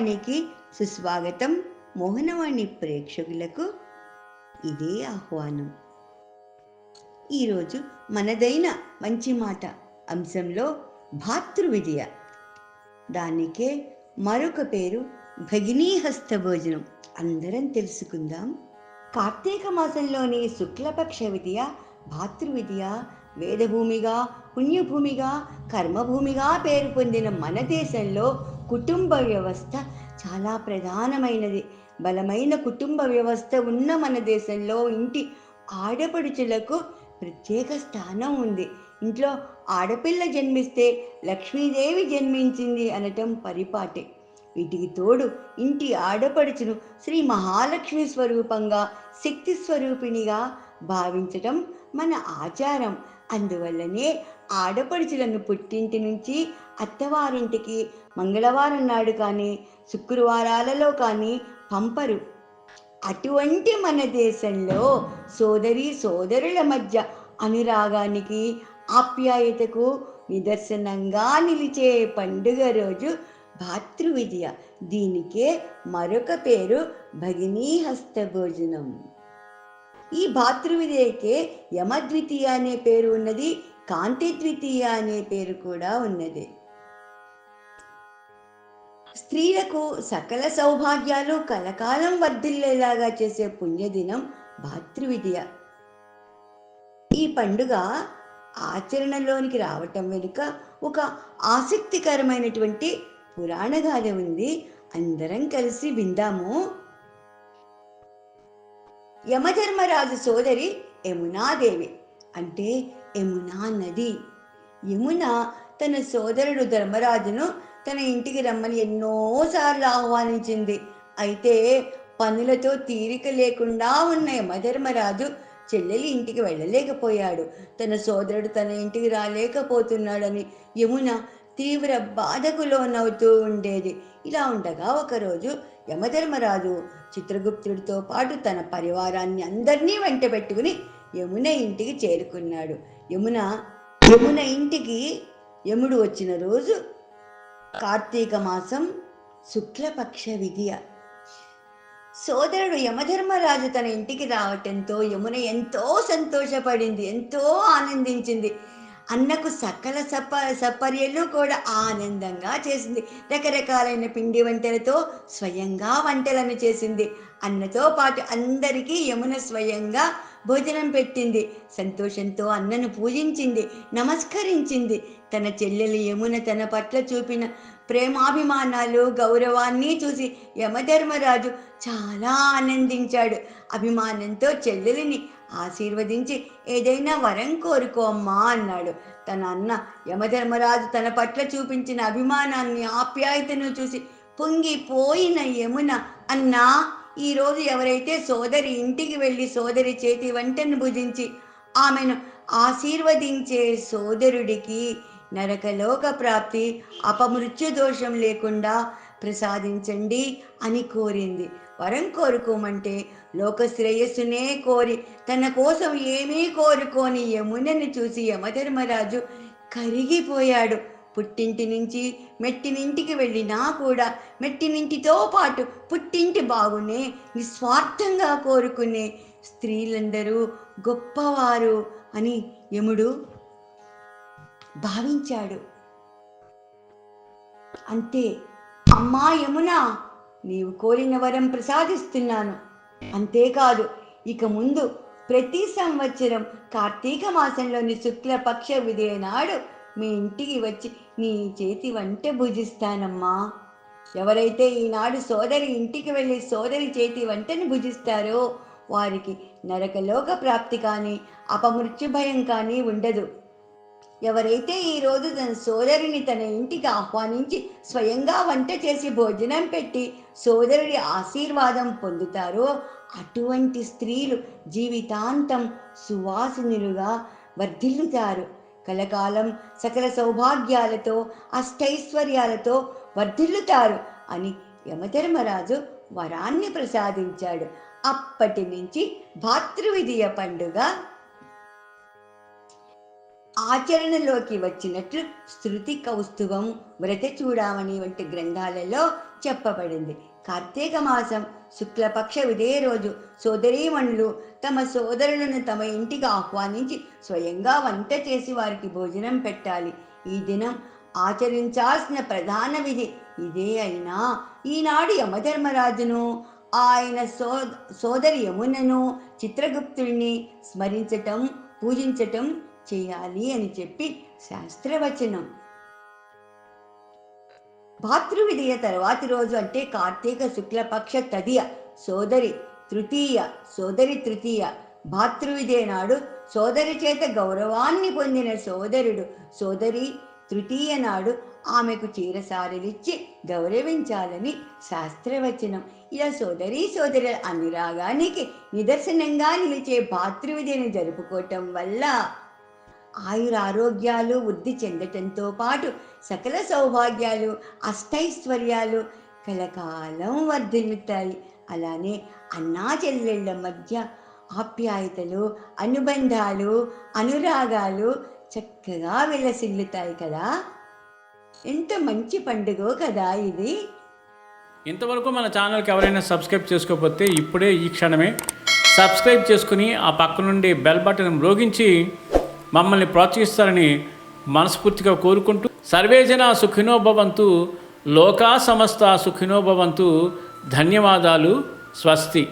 మోహనవాణికి సుస్వాగతం మోహనవాణి ప్రేక్షకులకు. ఇదే ఆహ్వానం. ఈరోజు మనదైన మంచి మాట అంశంలో భాతృ విజయ. దానికే మరొక పేరు భగినీహస్త భోజనం. అందరం తెలుసుకుందాం. కార్తీక మాసంలోని శుక్లపక్ష విద్య భాతృవిద్య వేదభూమిగా పుణ్యభూమిగా కర్మభూమిగా పేరు పొందిన మన దేశంలో కుటుంబ వ్యవస్థ చాలా ప్రధానమైనది. బలమైన కుటుంబ వ్యవస్థ ఉన్న మన దేశంలో ఇంటి ఆడపడుచులకు ప్రత్యేక స్థానం ఉంది. ఇంట్లో ఆడపిల్ల జన్మిస్తే లక్ష్మీదేవి జన్మించింది అనటం పరిపాటి. వీటికి తోడు ఇంటి ఆడపడుచును శ్రీ మహాలక్ష్మి స్వరూపంగా శక్తి స్వరూపిణిగా భావించటం మన ఆచారం. అందువల్లనే ఆడపడుచులను పుట్టింటి నుంచి అత్తవారింటికి మంగళవారం నాడు కానీ శుక్రవారాలలో కానీ పంపరు. అటువంటి మన దేశంలో సోదరి సోదరుల మధ్య అనురాగానికి ఆప్యాయతకు నిదర్శనంగా నిలిచే పండుగ రోజు భాతృవిద్య. దీనికే మరొక పేరు భగినీ హస్త భోజనం. ఈ భాతృవిదేకే యమద్వితీయ అనే పేరు ఉన్నది కాంతి ద్వితీయ అనే పేరు కూడా ఉన్నది. స్త్రీలకు సకల సౌభాగ్యాలు కలకాలం వర్ధిల్లేలాగా చేసే పుణ్యదినం భాతృవిద్య ఈ పండుగ ఆచరణలోనికి రావటం వెనుక ఒక ఆసక్తికరమైనటువంటి పురాణ గాథ ఉంది. అందరం కలిసి విందాము. యమధర్మరాజు సోదరి యమునాదేవి. అంటే యమునా నది. యమున తన సోదరుడు ధర్మరాజును తన ఇంటికి రమ్మని ఎన్నోసార్లు ఆహ్వానించింది. అయితే పనులతో తీరిక లేకుండా ఉన్న యమధర్మరాజు చెల్లెలి ఇంటికి వెళ్ళలేకపోయాడు. తన సోదరుడు తన ఇంటికి రాలేకపోతున్నాడని యమున తీవ్ర బాధకు లోనవుతూ ఉండేది. ఇలా ఉండగా ఒకరోజు యమధర్మరాజు చిత్రగుప్తుడితో పాటు తన పరివారాన్ని అందరినీ వెంట పెట్టుకుని యమున ఇంటికి చేరుకున్నాడు. యమున యమున ఇంటికి యముడు వచ్చిన రోజు కార్తీక మాసం శుక్లపక్ష విద్య సోదరుడు యమధర్మరాజు తన ఇంటికి రావటంతో యమున ఎంతో సంతోషపడింది ఎంతో ఆనందించింది. అన్నకు సకల సప సపర్యలు కూడా ఆనందంగా చేసింది. రకరకాలైన పిండి వంటలతో స్వయంగా వంటలను చేసింది. అన్నతో పాటు అందరికీ యమున స్వయంగా భోజనం పెట్టింది. సంతోషంతో అన్నను పూజించింది. నమస్కరించింది. తన చెల్లెలు యమున తన పట్ల చూపిన ప్రేమాభిమానాలు గౌరవాన్ని చూసి యమధర్మరాజు చాలా ఆనందించాడు. అభిమానంతో చెల్లెలిని ఆశీర్వదించి ఏదైనా వరం కోరుకో అమ్మా అన్నాడు. తన అన్న యమధర్మరాజు తన పట్ల చూపించిన అభిమానాన్ని ఆప్యాయతను చూసి పొంగిపోయిన యమున అన్నా ఈరోజు ఎవరైతే సోదరి ఇంటికి వెళ్ళి సోదరి చేతి వంటను భుజించి ఆమెను ఆశీర్వదించే సోదరుడికి నరకలోక ప్రాప్తి అపమృత్యు దోషం లేకుండా ప్రసాదించండి అని కోరింది. వరం కోరుకోమంటే లోక శ్రేయస్సునే కోరి తన కోసం ఏమీ కోరుకోని యమునని చూసి యమధర్మరాజు కరిగిపోయాడు. పుట్టింటి నుంచి మెట్టినింటికి వెళ్ళినా కూడా మెట్టినింటితో పాటు పుట్టింటి బాగునే నిస్వార్థంగా కోరుకునే స్త్రీలందరూ గొప్పవారు అని యముడు భావించాడు. అంతే అమ్మా యమున నీవు కోరిన వరం ప్రసాదిస్తున్నాను. అంతేకాదు ఇక ముందు ప్రతి సంవత్సరం కార్తీక మాసంలోని శుక్లపక్ష విదే నాడు మీ ఇంటికి వచ్చి నీ చేతి వంట భుజిస్తానమ్మా. ఎవరైతే ఈనాడు సోదరి ఇంటికి వెళ్ళి సోదరి చేతి వంటను భుజిస్తారో వారికి నరకలోక ప్రాప్తి కానీ అపమృత్యు భయం కానీ ఉండదు. ఎవరైతే ఈరోజు తన సోదరిని తన ఇంటికి ఆహ్వానించి స్వయంగా వంట చేసి భోజనం పెట్టి సోదరుడి ఆశీర్వాదం పొందుతారో అటువంటి స్త్రీలు జీవితాంతం సువాసినులుగా వర్ధిల్లుతారు. కలకాలం సకల సౌభాగ్యాలతో అష్టైశ్వర్యాలతో వర్ధిల్లుతారు అని యమధర్మరాజు వరాన్ని ప్రసాదించాడు. అప్పటి నుంచి భాతృవిధియ పండుగ ఆచరణలోకి వచ్చినట్లు శృతి కౌస్తువం వ్రత చూడామణి వంటి గ్రంథాలలో చెప్పబడింది. కార్తీక మాసం శుక్లపక్ష ఇదే రోజు సోదరీమణులు తమ సోదరులను తమ ఇంటికి ఆహ్వానించి స్వయంగా వంట చేసి వారికి భోజనం పెట్టాలి. ఈ దినం ఆచరించాల్సిన ప్రధాన విధి ఇదే అయినా ఈనాడు యమధర్మరాజును ఆయన సో సోదరి యమునను చిత్రగుప్తుడిని స్మరించటం పూజించటం చేయాలి అని చెప్పి శాస్త్రవచనం. భాతృవిధియ తర్వాతి రోజు అంటే కార్తీక శుక్లపక్ష తదియ సోదరి తృతీయ సోదరి తృతీయ. భాతృవిధియ నాడు సోదరి చేత గౌరవాన్ని పొందిన సోదరుడు సోదరి తృతీయ నాడు ఆమెకు చీరసారలిచ్చి గౌరవించాలని శాస్త్రవచనం. ఇలా సోదరీ సోదరుల అనురాగానికి నిదర్శనంగా నిలిచే భాతృవిధిని జరుపుకోవటం వల్ల ఆయురారోగ్యాలు వృద్ధి చెందటంతో పాటు సకల సౌభాగ్యాలు అష్టైశ్వర్యాలు కలకాలం వర్ధిల్లుతాయి. అలానే అన్నా చెల్లెళ్ళ మధ్య ఆప్యాయతలు అనుబంధాలు అనురాగాలు చక్కగా విలసిల్లుతాయి కదా. ఎంత మంచి పండుగో కదా ఇది. ఇంతవరకు మన ఛానల్కి ఎవరైనా సబ్స్క్రైబ్ చేసుకోకపోతే ఇప్పుడే ఈ క్షణమే సబ్స్క్రైబ్ చేసుకుని ఆ పక్క నుండి బెల్ బటన్ మ్రోగించి మమ్మల్ని ప్రోత్సహిస్తారని మనస్ఫూర్తిగా కోరుకుంటూ సర్వేజన సుఖినోభవంతు లోకా సమస్త సుఖినోభవంతు ధన్యవాదాలు స్వస్తి.